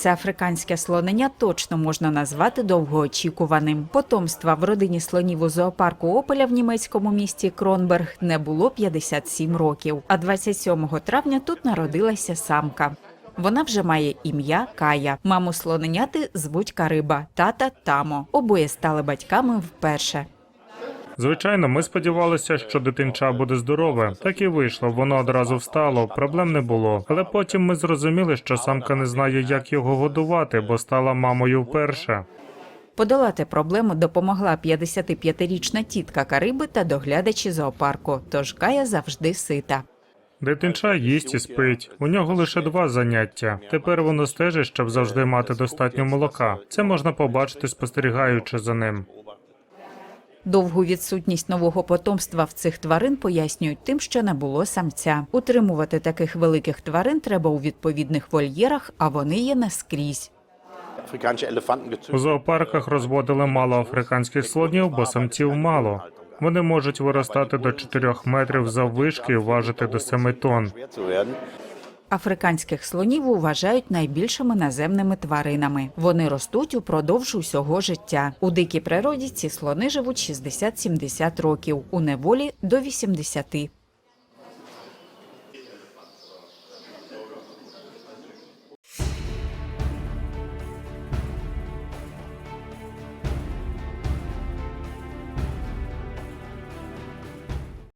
Це африканське слонення точно можна назвати довгоочікуваним. Потомства в родині слонів у зоопарку Опеля в німецькому місті Кронберг не було 57 років. А 27 травня тут народилася самка. Вона вже має ім'я Кая. Маму слоненяти звуть Кариба, тата Тамо. Обоє стали батьками вперше. Звичайно, ми сподівалися, що дитинча буде здорове. Так і вийшло. Воно одразу встало, проблем не було. Але потім ми зрозуміли, що самка не знає, як його годувати, бо стала мамою вперше. Подолати проблему допомогла 55-річна тітка Кариби та доглядачі зоопарку. Тож Кая завжди сита. Дитинча їсть і спить. У нього лише два заняття. Тепер воно стежить, щоб завжди мати достатньо молока. Це можна побачити, спостерігаючи за ним. Довгу відсутність нового потомства в цих тварин пояснюють тим, що не було самця. Утримувати таких великих тварин треба у відповідних вольєрах, а вони є не скрізь. afrikanische У зоопарках розводили мало африканських слонів, бо самців мало. Вони можуть виростати до 4 метрів заввишки і важити до 7 тонн. Африканських слонів вважають найбільшими наземними тваринами. Вони ростуть упродовж усього життя. У дикій природі ці слони живуть 60-70 років, у неволі до 80.